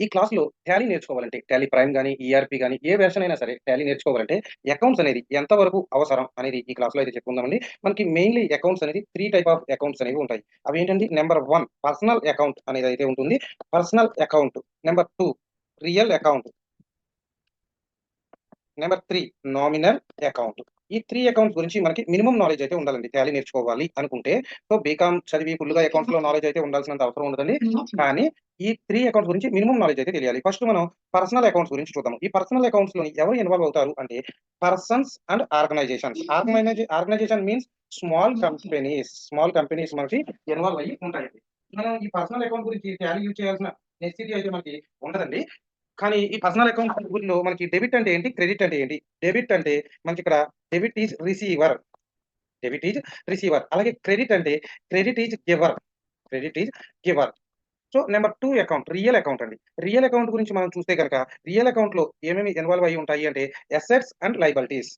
ఈ క్లాస్‌లో టాలీ నేర్చుకోవాలంటే టాలీ ప్రైమ్ కానీ ఈఆర్‌పీ కానీ ఏ వెర్షన్ అయినా సరే టాలీ నేర్చుకోవాలంటే అకౌంట్స్ అనేది ఎంత వరకు అవసరం అనేది ఈ క్లాస్‌లో అయితే చెప్పుకుందామండి. మనకి మెయిన్‌లీ అకౌంట్స్ అనేది త్రీ టైప్ ఆఫ్ అకౌంట్స్ అనేవి ఉంటాయి. అవి ఏంటంటే నెంబర్ వన్ పర్సనల్ అకౌంట్ అనేది అయితే ఉంటుంది. Personal account. Number two real account. Number three nominal account. ఈ 3 అకౌంట్స్ గురించి మనకి మినిమమ్ నాలెడ్జ్ అయితే ఉండాలండి. టాలీ నేర్చుకోవాలి అనుకుంటే. సో, బీకామ్ చదివి ఫుల్‌గా అకౌంట్స్‌లో నాలెడ్జ్ అయితే ఉండాల్సినంత అవసరం ఉండదండి. కానీ ఈ 3 అకౌంట్స్ గురించి మినిమమ్ నాలెడ్జ్ అయితే తెలియాలి. ఫస్ట్ మనం పర్సనల్ అకౌంట్స్ గురించి చూద్దాం. ఈ పర్సనల్ అకౌంట్స్‌లోని ఎవరు ఇన్వాల్వ్ అవుతారు అంటే persons and organisations. Organise organisation means small companies. Small companies మనకి ఇన్వాల్వ్ అయ్యి ఉంటాయండి. మనం ఈ పర్సనల్ అకౌంట్ గురించి టాలీ యూజ్ చేయాల్సిన నెసెసిటీ అయితే మనకి ఉండదండి. కానీ ఈ పర్సనల్ అకౌంట్ గురిలో మనకి డెబిట్ అంటే ఏంటి? క్రెడిట్ అంటే ఏంటి? డెబిట్ అంటే మనకి ఇక్కడ debit is receiver. Debit is receiver. అలాగే క్రెడిట్ అంటే credit is giver. Credit is giver. So, number two account real account అండి. రియల్ అకౌంట్ గురించి మనం చూస్తే కనుక రియల్ అకౌంట్‌లో ఏమేమి ఇన్వాల్వ్ అయ్యి ఉంటాయి అంటే అసెట్స్ అండ్ లైబిలిటీస్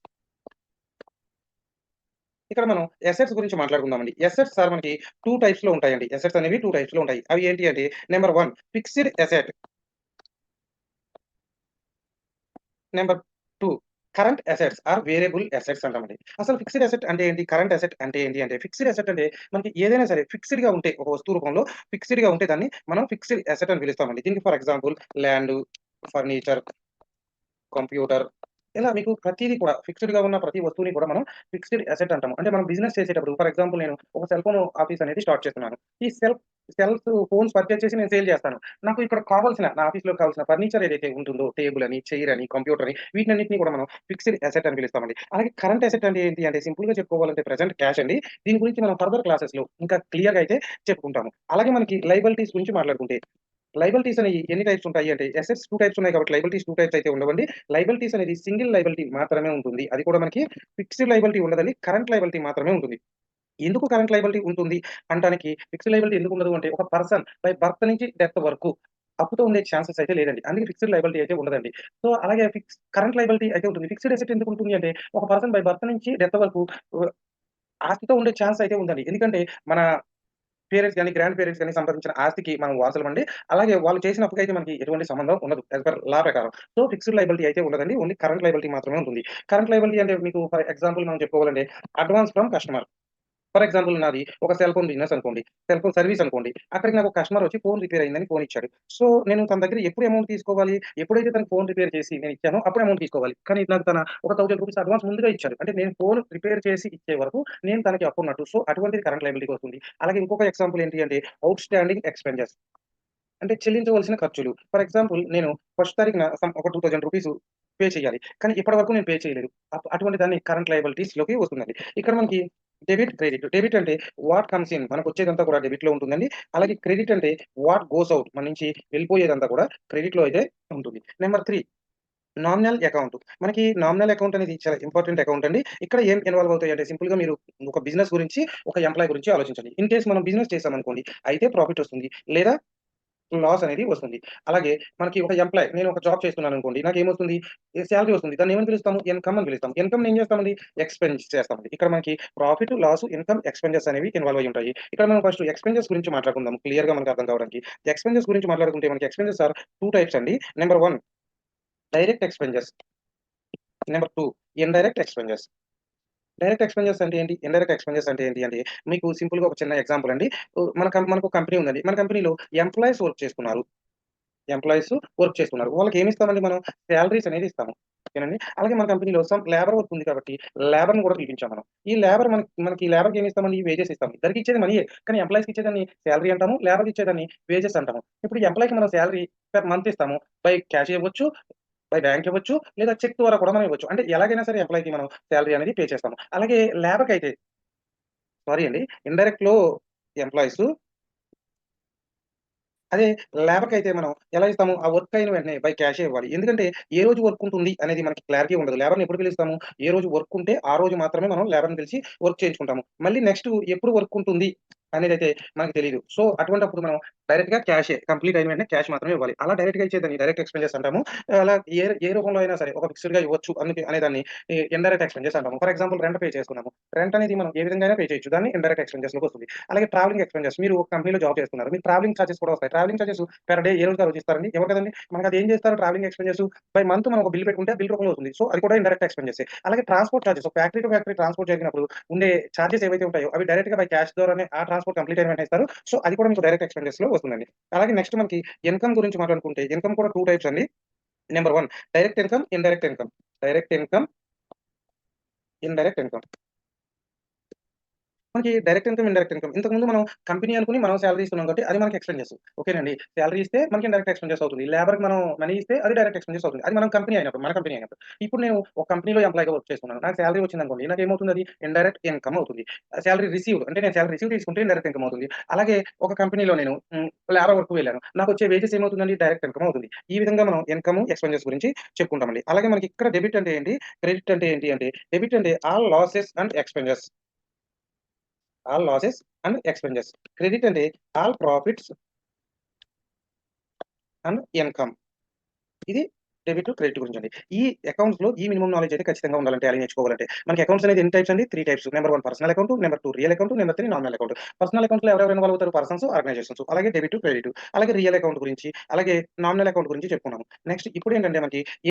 ఇక్కడ మనం ఎసెట్స్ గురించి మాట్లాడుకుందామండి. ఎసెట్స్ ఆర్ మనకి 2 టైప్స్‌లో ఉంటాయండి. ఎసెట్స్ అనేవి 2 టైప్స్‌లో ఉంటాయి. అవి ఏంటి అంటే number one fixed asset number two current assets or variable assets అంటామండి. అసలు ఫిక్స్డ్ అసెట్ అంటే ఏంటి? కరెంట్ అసెట్ అంటే ఏంటి అంటే ఫిక్స్డ్ అసెట్ అంటే మనకి ఏదైనా సరే ఫిక్స్డ్గా ఉంటే ఒక వస్తువు రూపంలో ఫిక్స్డ్గా ఉంటే దాన్ని మనం ఫిక్స్డ్ అసెట్ అని పిలుస్తామండి. దీనికి for example land, furniture, computer ఇలా మీకు ప్రతిదీ కూడా ఫిక్స్డ్గా ఉన్న ప్రతి వస్తువుని కూడా మనం ఫిక్స్డ్ అసెట్ అంటాము. అంటే మనం బిజినెస్ చేసేటప్పుడు ఫర్ ఎగ్జాంపుల్ నేను ఒక సెల్ ఫోన్ ఆఫీస్ అనేది స్టార్ట్ చేస్తున్నాను. ఈ సెల్ సెల్స్ ఫోన్స్ పర్చేస్ చేసి నేను సేల్ చేస్తాను. నాకు ఇక్కడ కావాల్సిన నా ఆఫీస్‌లో కావాల్సిన ఫర్నిచర్ ఏదైతే ఉంటుందో టేబుల్ అని, చైర్ అని, కంప్యూటర్ అని వీటినన్నింటినీ కూడా మనం ఫిక్స్డ్ అసెట్ అని పిలుస్తామండి. అలాగే కరెంట్ అసెట్ అంటే ఏంటి అంటే సింపుల్గా చెప్పుకోవాలంటే ప్రెసెంట్ క్యాష్ అండి. దీని గురించి మనం ఫర్దర్ క్లాసెస్లో ఇంకా క్లియర్‌గా అయితే చెప్పుకుంటాము. అలాగే మనకి లైబిలిటీస్ గురించి మాట్లాడుకుంటే లైబిలిటీస్ అనేవి ఎన్ని టైప్స్ ఉంటాయి అంటే అసెట్స్ 2 టైప్స్ ఉన్నాయి కాబట్టి లైబిలిటీస్ టూ టైప్స్ అయితే ఉండవండి. లైబిలిటీస్ అనేది సింగిల్ లైబిలిటీ మాత్రమే ఉంటుంది. అది కూడా మనకి ఫిక్స్డ్ లైబిలిటీ ఉండదండి. కరెంట్ లైబిలిటీ మాత్రమే ఉంటుంది. ఎందుకు కరెంట్ లైబిలిటీ ఉంటుంది అంటానికి ఫిక్స్డ్ లైబిలిటీ ఎందుకు ఉండదు అంటే ఒక పర్సన్ బై బర్త్ నుంచి డెత్ వరకు అప్పుతో ఉండే ఛాన్సెస్ అయితే లేదండి. అందుకే ఫిక్స్డ్ లైబిలిటీ అయితే ఉండదండి. సో, అలాగే ఫిక్స్ కరెంట్ లైబిలిటీ అయితే ఉంటుంది. ఫిక్స్డ్ ఎసెట్ ఎందుకు ఉంటుంది అంటే ఒక పర్సన్ బై బర్త్ నుంచి డెత్ వరకు ఆస్తితో ఉండే ఛాన్స్ అయితే ఉందండి. ఎందుకంటే మన పేరెంట్స్ కానీ గ్రాండ్ పేరెంట్స్ కానీ సంపాదించిన ఆస్తికి మనం వారసులమండి. అలాగే వాళ్ళు చేసిన అప్పుకైతే మనకి ఎటువంటి సంబంధం ఉండదు. యాజ్ పర్ లా ప్రకారం. సో, ఫిక్స్డ్ లైబిలిటీ అయితే ఉండదండి. ఓన్లీ కరెంట్ లైబిలిటీ మాత్రమే ఉంటుంది. కరెంట్ లైబిలిటీ అంటే మీకు ఫర్ ఎగ్జాంపుల్ మనం చెప్పుకోవాలంటే advance from customer. For example నాది ఒక సెల్ ఫోన్ బిజినెస్ అనుకోండి. సెల్ ఫోన్ సర్వీస్ అనుకోండి. అక్కడికి నాకు కస్టమర్ వచ్చి ఫోన్ రిపేర్ అయిందని ఫోన్ ఇచ్చాడు. సో, నేను తన దగ్గర ఎప్పుడు అమౌంట్ తీసుకోవాలి? ఎప్పుడైతే తన ఫోన్ రిపేర్ చేసి నేను ఇచ్చానో అప్పుడు అమౌంట్ తీసుకోవాలి. కానీ నాకు తన ఒక థౌసండ్ రూపీస్ అడ్వాన్స్ ముందుగా ఇచ్చాడు. అంటే నేను ఫోన్ రిపేర్ చేసి ఇచ్చే వరకు నేను తనకి అప్పున్నట్టు. సో, అటువంటిది కరెంట్ లయబిలిటీకి వస్తుంది. అలాగే ఇంకొక ఎగ్జాంపుల్ ఏంటి అంటే అవుట్ స్టాండింగ్ ఎక్స్‌పెన్సెస్. అంటే చెల్లించవలసిన ఖర్చులు. ఫర్ ఎగ్జాంపుల్ నేను ఫస్ట్ తారీఖున ఒక ఒక 2000 రూపీస్ పే చేయాలి. కానీ ఇప్పటి వరకు నేను పే చేయలేదు. అటువంటి దాన్ని కరెంట్ లయబిలిటీస్‌లోకి వస్తుందండి. ఇక్కడ మనకి డెబిట్, క్రెడిట్. డెబిట్ అంటే వాట్ కమ్స్ ఇన్ మనకొచ్చేదంతా కూడా డెబిట్లో ఉంటుందండి. అలాగే క్రెడిట్ అంటే వాట్ గోస్ అవుట్ మన నుంచి వెళ్ళిపోయేదంతా కూడా క్రెడిట్లో అయితే ఉంటుంది. Number three nominal account. మనకి నామినల్ అకౌంట్ అనేది చాలా ఇంపార్టెంట్ అకౌంట్ అండి. ఇక్కడ ఏం ఇన్వాల్వ్ అవుతాయి అంటే సింపుల్గా మీరు ఒక బిజినెస్ గురించి, ఒక ఎంప్లాయీ గురించి ఆలోచించండి. ఇన్ కేస్ మనం బిజినెస్ చేశామనుకోండి. అయితే ప్రాఫిట్ వస్తుంది. లేదా లాస్ అనేది వస్తుంది. అలాగే మనకి ఒక ఎంప్లాయ్ నేను ఒక జాబ్ చేస్తున్నాను అనుకోండి నాకు ఏమొస్తుంది సాలరీ వస్తుంది. దాన్ని ఏమని పిలుస్తాము? ఇన్‌కమ్ అని పిలుస్తాం. ఇన్కమ్ ఏం చేస్తామండి? ఎక్స్‌పెన్స్ చేస్తామండి. ఇక్కడ మనకి ప్రాఫిట్, లాస్, ఇన్‌కమ్, ఎక్స్‌పెన్సెస్ అనేవి ఇన్వాల్వ్ అయి ఉంటాయి. ఇక్కడ మనం ఫస్ట్ ఎక్స్‌పెన్సెస్ గురించి మాట్లాడుకుందాం. క్లియర్‌గా మనకు అర్థం కావడానికి. ఎక్స్‌పెన్సెస్ గురించి మాట్లాడుకుంటే మనకి ఎక్స్‌పెన్సెస్ ఆర్ టూ టైప్స్ అండి. Number one direct expenses. Number two indirect expenses. Direct expenses అంటే ఏంటి? ఇండైరెక్ట్ ఎక్స్‌పెన్సెస్ అంటే ఏంటి అంటే మీకు సింపుల్‌గా ఒక చిన్న ఎగ్జాంపుల్ అండి. మన మనకు ఒక కంపెనీ ఉందండి. మన కంపెనీలో ఎంప్లాయీస్ వర్క్ చేస్తున్నారు. ఎంప్లాయీస్ వర్క్ చేస్తున్నారు. వాళ్ళకి ఏమి ఇస్తామండి మనం? సాలరీస్ అనేది ఇస్తాము. ఓకేనండి. అలాగే మన కంపెనీలో సమ్ లేబర్ వర్క్ ఉంది కాబట్టి లేబర్‌ని కూడా పిలిపించాం మనం. ఈ లేబర్ మనకి మనకి లేబర్‌కి ఏమి ఇస్తామండి? వేజెస్ ఇస్తాం. ఇద్దరికి ఇచ్చేది మనీయే. కానీ ఎంప్లాయీస్‌కి ఇచ్చేదాన్ని సాలరీ అంటాము. లేబర్‌కి ఇచ్చేదాన్ని వేజెస్ అంటాము. ఇప్పుడు ఎంప్లాయీకి మనం సాలరీ పర్ మంత్ ఇస్తాము. బై క్యాష్ ఇవ్వచ్చు, బై బ్యాంక్ ఇవ్వచ్చు, లేదా చెక్ ద్వారా కూడా మనం ఇవ్వచ్చు. అంటే ఎలాగైనా సరే ఎంప్లాయీకి మనం సాలరీ అనేది పే చేస్తాము. అలాగే ల్యాబ్కి అయితే సారీ అండి. ఇండైరెక్ట్‌లో ఎంప్లాయీస్ అదే లేబర్‌కి అయితే మనం ఎలా ఇస్తాము? ఆ వర్క్ అయిన వెంటనే బై క్యాషే ఇవ్వాలి. ఎందుకంటే ఏ రోజు వర్క్ ఉంటుంది అనేది మనకి క్లారిటీ ఉండదు. లేబర్‌ని ఎప్పుడు పిలుస్తాము? ఏ రోజు వర్క్ ఉంటే ఆ రోజు మాత్రమే మనం లేబర్‌ని పిలిచి వర్క్ చేయించుకుంటాము. మళ్ళీ నెక్స్ట్ ఎప్పుడు వర్క్ ఉంటుంది అనేది అయితే మనకు తెలియదు సో, అటువంటప్పుడు మనం డైరెక్ట్గా క్యాష్ కంప్లీట్ అయిన వెంటనే క్యాష్ మాత్రమే ఇవ్వాలి. అలా డైరెక్ట్‌గా ఇచ్చేదాన్ని డైరెక్ట్ ఎక్స్‌పెన్సెస్ అంటాము. అలా ఏ ఏ రూపంలో అయినా సరే ఒక ఫిక్స్‌డ్‌గా ఇవ్వచ్చు అని అనేదాన్ని ఈ ఇండైరెక్ట్ ఎక్స్‌పెన్సెస్ అంటాము. ఫర్ ఎగ్జాంపుల్ రెంట్ పే చేసుకున్నాము. రెంట్ అనేది మనం ఏ విధంగా పే చేయొచ్చు. దాన్ని ఇండైరెక్ట్ ఎక్స్‌పెన్సెస్‌లోకి వస్తుంది. అలాగే ట్రావెలింగ్ ఎక్స్‌పెన్సెస్ మీరు ఒక కంపెనీలో జాబ్ చేస్తున్నారు. మీరు ట్రావెలింగ్ చార్జెస్ కూడా వస్తాయి. ట్రావెలింగ్ చార్జెస్ పెర్ డే ఏ రోజుకి ఆ రోజు ఇస్తారండి? ఇవ్వరు అది ఏం చేస్తారు ట్రావెలింగ్ ఎక్స్‌పెన్సెస్ బై మంత్ మనం ఒక బిల్ పెట్టుకుంటే బిల్ రూపంలో వస్తుంది. సో, అది కూడా ఇండైరెక్ట్ ఎక్స్‌పెన్సెసే. అలాగే transport charges factory to factory transport జరిగినప్పుడు ఉండే చార్జెస్ ఏవైతే ఉంటాయో అవి డైరెక్ట్‌గా బై క్యాష్ ద్వారానే ఆ ట్రాన్స్‌పోర్ట్ కంప్లీట్ అయిన వెంటనే ఇస్తారు. సో, అది కూడా మీకు డైరెక్ట్ ఎక్స్‌పెన్సెస్‌లో వస్తుందండి. అలాగే నెక్స్ట్ మనకి ఇన్‌కమ్ గురించి మాట్లాడుకుంటే ఇన్‌కమ్ కూడా టూ టైప్స్ అండి. Number one direct income, direct income. Direct income indirect income. మనకి డైరెక్ట్ ఇన్‌కమ్, ఇండైరెక్ట్ ఇన్‌కమ్. ఇంతకుముందు మనం కంపెనీ అనుకుని మనం సాలరీ ఇస్తున్నాం కాబట్టి అది మనకి ఎక్స్‌పెన్సెస్. ఓకేనండి. సాలరీ ఇస్తే మనకి ఇండైరెక్ట్ ఎక్స్‌పెన్సెస్ అవుతుంది. లేబర్‌కి మనం మనీ ఇస్తే అది డైరెక్ట్ ఎక్స్‌పెన్సెస్ అవుతుంది. అది మనం కంపెనీ అయినప్పుడు, మన కంపెనీ అయినప్పుడు. ఇప్పుడు నేను ఒక కంపెనీలో ఎంప్లాయ్గా వర్క్ చేస్తున్నాను. నాకు సాలరీ నాకు ఏమవుతుంది అది ఇండైరెక్ట్ ఇన్‌కమ్ అవుతుంది. సాలరీ రిసీవ్ అంటే నేను సాలరీ రిసీవ్ తీసుకుంటే ఇండైరెక్ట్ ఇన్‌కమ్ అవుతుంది. అలాగే ఒక కంపెనీలో నేను లేబర్ వర్క్ వెళ్ళాను. నాకు వచ్చే వేజెస్ ఏమవుతుందండి డైరెక్ట్ ఇన్‌కమ్ అవుతుంది. ఈ విధంగా మనం ఇన్‌కమ్, ఎక్స్‌పెన్సెస్ గురించి చెప్పుకుంటామండి. అలాగే మనకి ఇక్కడ డెబిట్ అంటే ఏంటి? క్రెడిట్ అంటే ఏంటి అంటే డెబిట్ అంటే all losses and expenses. All losses and expenses. Credit అంటే ఆల్ ప్రాఫిట్స్ అండ్ ఇన్‌కమ్. ఇది డెబిట్, క్రెడిట్ గురించండి. ఈ అకౌంట్స్‌లో ఈ మినిమం నాలెడ్జ్ అయితే ఖచ్చితంగా ఉండాలంటే అలా నేర్చుకోవాలంటే. మనకి అకౌంట్స్ అనేది ఎన్ని టైప్స్ అండి? Three types. Number one personal account, number two real account, number three nominal account. Personal అకౌంట్‌లో ఎవరెవరు ఇన్వాల్వ్ అవుతారు? Persons, organisations. అలాగే డెబిట్, క్రెడిట్. అలాగే రియల్ అకౌంట్ గురించి, అలాగే నామినల్ అకౌంట్ గురించి చెప్పుకున్నాము. నెక్స్ట్ ఇప్పుడు ఏంటంటే మనకి